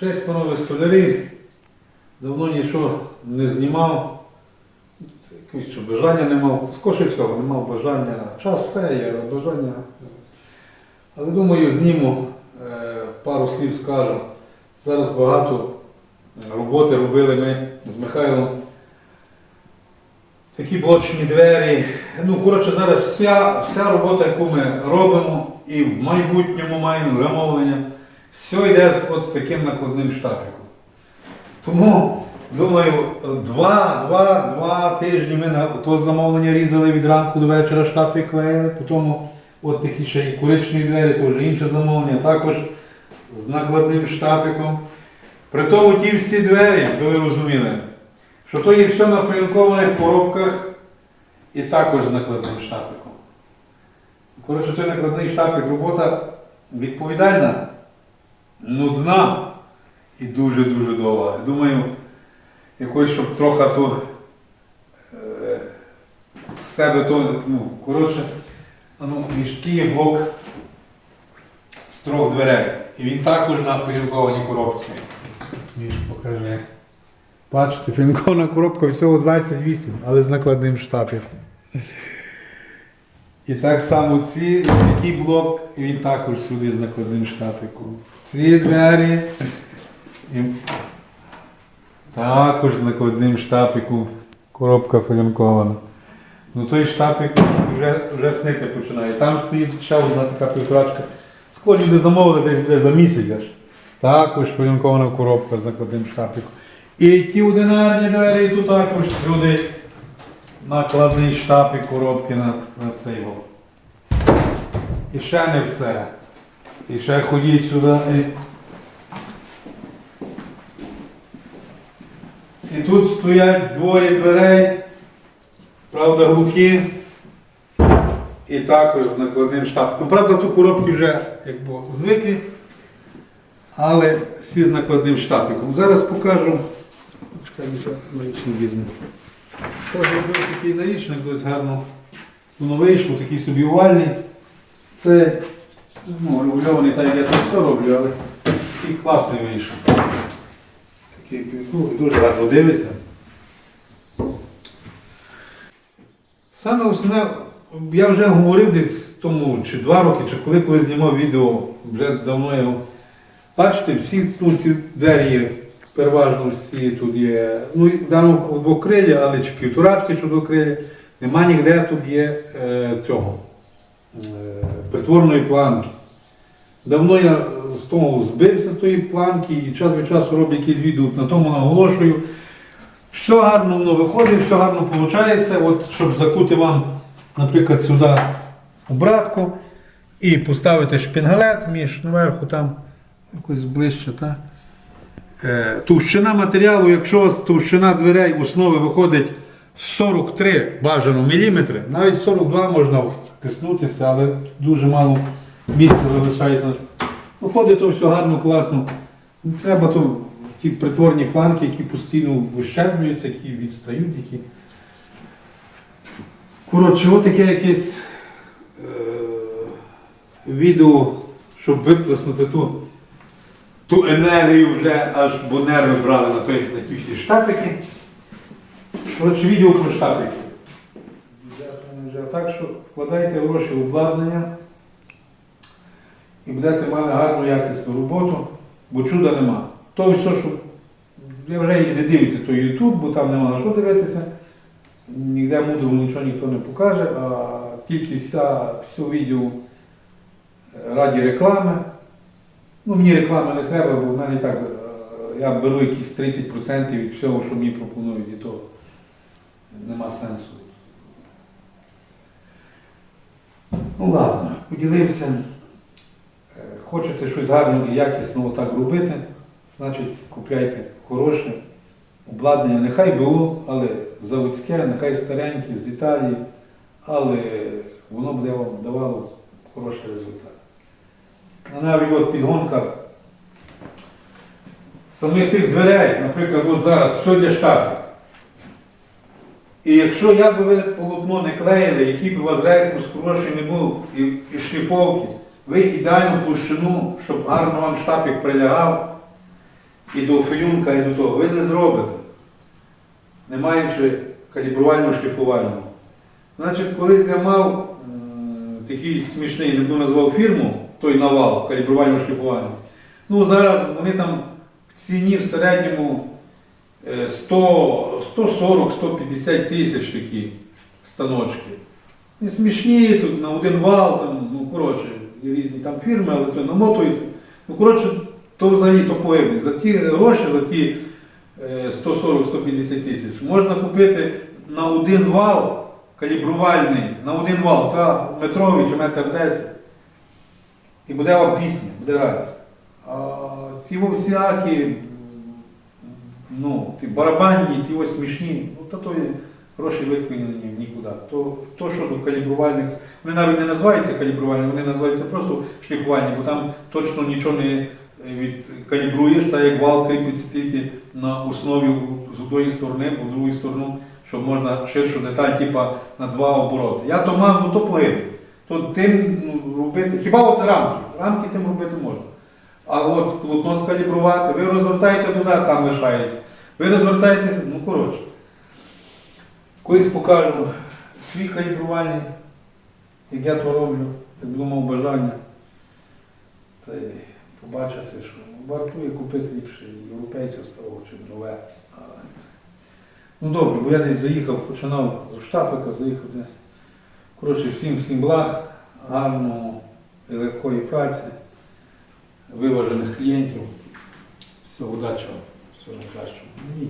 Честь, панове столярі. Давно нічого не знімав. Якось що бажання не мав. Скорше всього, не мав бажання. Час все є, бажання. Але думаю, зніму, е, пару слів скажу. Зараз багато роботи робили ми з Михайлом. Такі блочні двері. Ну, коротше, зараз вся, вся робота, яку ми робимо, і в майбутньому маємо замовлення, все йде з, от з таким накладним штапиком. Тому, думаю, два, два, два тижні ми на то замовлення різали від ранку до вечора штапик клеїли, потім от такі ще і куричні двері, то вже інше замовлення, також з накладним штапиком. При тому ті всі двері, ви розуміли, що то є все на флінкованих коробках і також з накладним штапиком. Коротше, той накладний штапик робота відповідальна, нудна і дуже-дуже довга. Думаю, якось, щоб трохи то е, в себе то, ну, коротше, ну, мішки є блок з трьох дверей. І він також на флінкованій коробці. Міш, покажи. Бачите, фінкована коробка всього 28, але з накладним штапом. І так само ці, такий блок, і він також сюди з накладним штапиком. Ці двері. І також з накладним штапиком. Коробка філінкована. Ну той штапик вже, вже снити починає. Там стоїть ще одна така півторачка. Скло люди замовили десь буде за місяць аж. Також філінкована коробка з накладним штапиком. І ті одинарні двері тут також сюди накладний штапик коробки на, на цей вол. І ще не все. І ще ходіть сюди. І, і тут стоять двоє дверей, правда, глухі. І також з накладним штапком. Правда, ту коробки вже якби звикли, але всі з накладним штапиком. Зараз покажу. Чекай, візьму. Теж робив такий нарічник, досить гарно воно вийшло, такий собі овальний. Це ну, регульований, так як я тут все роблю, але такий класний вийшов. Такий ну, дуже гарно дивиться. Саме основне, я вже говорив десь тому, чи два роки, чи коли, коли знімав відео, вже давно його. Бачите, всі ті двері є, переважно всі тут є, ну, в двокрилі, але чи півторачки, чи двокрилі, нема ніде тут є е, цього е, притворної планки. Давно я з того збився з тої планки і час від часу роблю якісь відео на тому наголошую. Все гарно воно виходить, все гарно виходить. От, щоб закути вам, наприклад, сюди обратку і поставити шпінгалет між наверху там якось ближче. Та? Е, товщина матеріалу, якщо товщина дверей основи виходить 43 бажано міліметри, навіть 42 можна втиснутися, але дуже мало місця залишається. Виходить то все гарно, класно. Не Треба то ті притворні планки, які постійно вищерблюються, які відстають, які. Коротше, от таке якесь е, відео, щоб виплеснути ту, ту енергію вже аж бо нерви брали на, той, на ті всі штатики. Коротше, відео про штатики. Так що вкладайте гроші в обладнання і будете мати гарну якісну роботу, бо чуда нема. То все, що я вже не дивлюся той YouTube, бо там нема на що дивитися. Ніде мудрого нічого ніхто не покаже, а тільки вся, все відео раді реклами. Ну, мені реклами не треба, бо в мене так е, я беру якісь 30% від всього, що мені пропонують, і то нема сенсу. Ну ладно, поділився. Е, Хочете щось гарно і якісно отак робити, значить купляйте хороше обладнання, нехай БУ, але заводське, нехай стареньке, з Італії, але воно буде вам давало хороший результат. А навіть от підгонка самих тих дверей, наприклад, от зараз все для штату. І якщо як би ви полотно не клеїли, який б у вас рейсмус хороший не був і, і шліфовки, ви ідеальну площину, щоб гарно вам штапик прилягав, і до феюнка, і до того. Ви не зробите, не маючи калібрувальну шліфувальну. Значить, колись я мав м, такий смішний, не буду назвав фірму, той навал калібрувальну шліфувальну. Ну, зараз вони там в ціні в середньому е, 100, 140-150 тисяч такі станочки. Не смішні тут на один вал, там, ну коротше, різні там фірми, але то намотується. Ну, коротше, то взагалі то поємник. За ті гроші, за ті е, 140-150 тисяч можна купити на один вал калібрувальний, на один вал, та метровий чи метр 10. І буде вам пісня, буде радість. Ті всякі, ну, ті барабанні, ті ось смішні, ну та то є гроші викинені нікуди. То, то, що до калібрувальних, вони навіть не називаються калібрувальні, вони називаються просто шліфувальні, бо там точно нічого не відкалібруєш, так як вал кріпиться тільки на основі з одної сторони, бо з сторони, щоб можна ширшу деталь, типа на два обороти. Я то мав, ну то погиб. То тим ну, робити, хіба от рамки, рамки тим робити можна. А от полотно скалібрувати, ви розвертаєте туди, там лишається. Ви розвертаєтеся, ну коротше. Колись покажу свій калібрувальний, як я то роблю, як буду мав бажання. Та й побачити, що вартує купити ліпше європейців старого, чим нове. Ну добре, бо я десь заїхав, починав з штапика, заїхав десь. Коротше, всім всім благ, гарного і легкої праці, виважених клієнтів. Всього удачі вам, всього найкращого. Ні.